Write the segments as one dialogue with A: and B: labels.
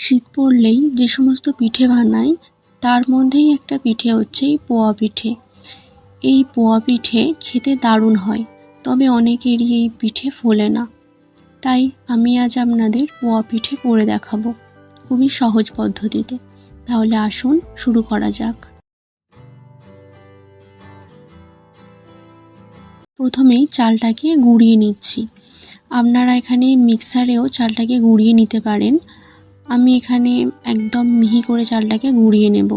A: শীত পড়লেই যে সমস্ত পিঠে বানাই, তার মধ্যেই একটা পিঠে হচ্ছে এই পোয়া পিঠে। এই পোয়া পিঠে খেতে দারুণ হয়, তবে অনেকেরই এই পিঠে ফোলে না। তাই আমি আজ আপনাদের পোয়া পিঠে করে দেখাবো খুবই সহজ পদ্ধতিতে। তাহলে আসুন শুরু করা যাক। প্রথমেই চালটাকে গুঁড়িয়ে নিচ্ছি। আপনারা এখানে মিক্সারেও চালটাকে গুঁড়িয়ে নিতে পারেন। আমি এখানে একদম মিহি করে চালটাকে গুঁড়িয়ে নেব।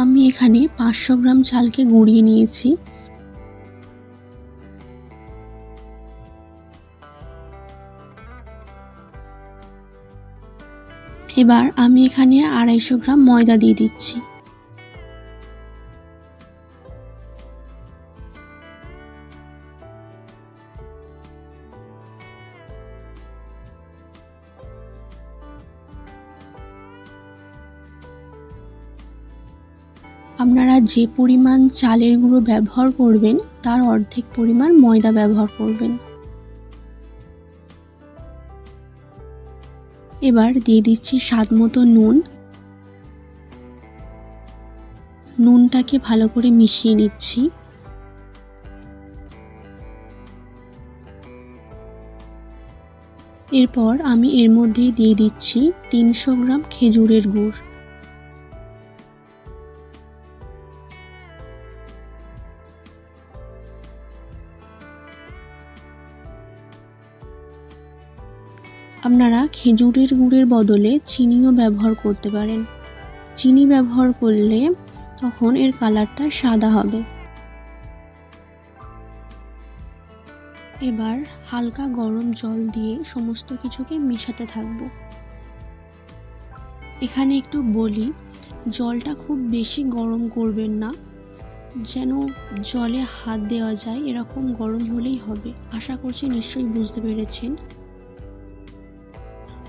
A: আমি এখানে পাঁচশো গ্রাম চালকে গুঁড়িয়ে নিয়েছি। এবার আমি এখানে আড়াইশো গ্রাম ময়দা দিয়ে দিচ্ছি। আপনারা যে পরিমাণ চালের গুঁড়ো ব্যবহার করবেন, তার অর্ধেক পরিমাণ ময়দা ব্যবহার করবেন। এবার দিয়ে দিচ্ছি স্বাদ মতো নুন। নুনটাকে ভালো করে মিশিয়ে নিচ্ছি। এরপর আমি এর মধ্যে দিয়ে দিচ্ছি তিনশো গ্রাম খেজুরের গুড়। আপনারা খেজুরের গুড়ের বদলে চিনিও ব্যবহার করতে পারেন। চিনি ব্যবহার করলে তখন এর কালারটা সাদা হবে। এবার হালকা গরম জল দিয়ে সমস্ত কিছুকে মেশাতে থাকব। এখানে একটু বলি, জলটা খুব বেশি গরম করবেন না। যেন জলে হাত দেওয়া যায়, এরকম গরম হলেই হবে। আশা করছি নিশ্চয়ই বুঝতে পেরেছেন।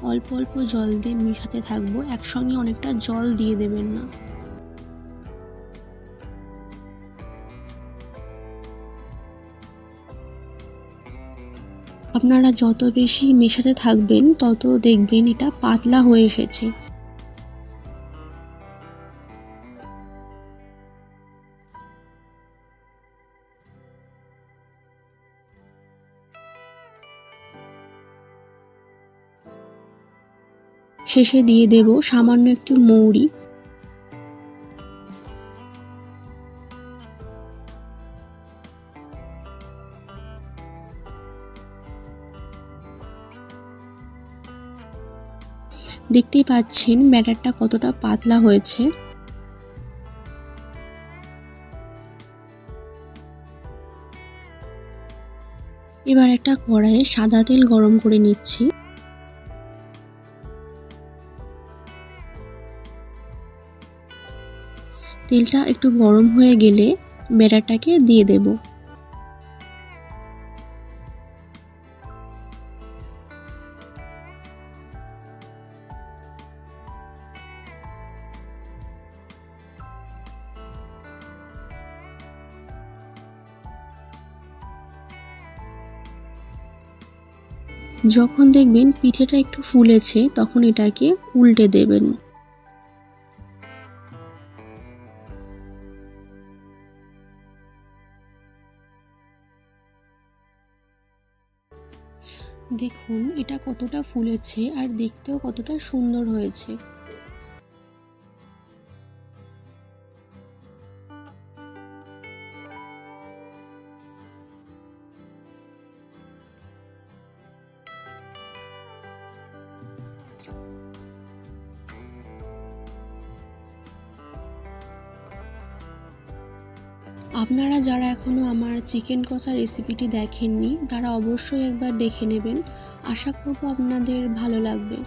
A: অল্প অল্প জল দিয়ে মেশাতে থাকব, একসঙ্গে অনেকটা জল দিয়ে দেবেন না। আপনারা যত বেশি মেশাতে থাকবেন, তত দেখবেন এটা পাতলা হয়ে এসেছে। শেষে দিয়ে দেব সামান্য একটু মৌরি। দেখতেই পাচ্ছেন ব্যাটারটা কতটা পাতলা হয়েছে। এবার একটা কড়াইয়ে সাদা তেল গরম করে নিচ্ছি। তেলটা একটু গরম হয়ে গেলে বেড়াটাকে দিয়ে দেব। যখন দেখবেন পিঠেটা একটু ফুলেছে, তখন এটাকে উল্টে দেবেন। দেখুন এটা কতটা ফুলেছে আর দেখতেও কতটা সুন্দর হয়েছে। আপনারা যারা এখনও আমার চিকেন কষা রেসিপিটি দেখেননি, তারা অবশ্যই একবার দেখে নেবেন। আশা করব আপনাদের ভালো লাগবে।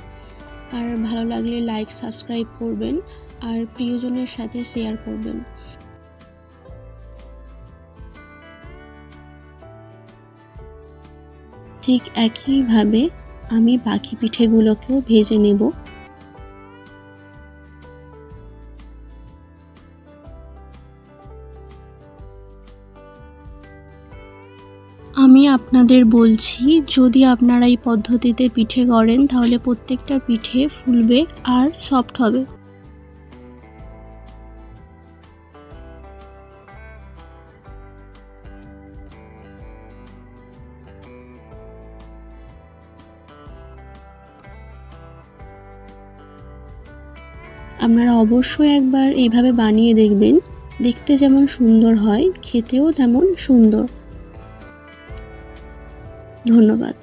A: আর ভালো লাগলে লাইক সাবস্ক্রাইব করবেন আর প্রিয়জনের সাথে শেয়ার করবেন। ঠিক একইভাবে আমি বাকি পিঠেগুলোকেও ভেজে নেব। আমি আপনাদের বলছি, যদি আপনারা এই পদ্ধতিতে পিঠে করেন তাহলে প্রত্যেকটা পিঠে ফুলবে আর সফট হবে। আপনারা অবশ্যই একবার এইভাবে বানিয়ে দেখবেন, দেখতে যেমন সুন্দর হয়, খেতেও তেমন সুন্দর। ধন্যবাদ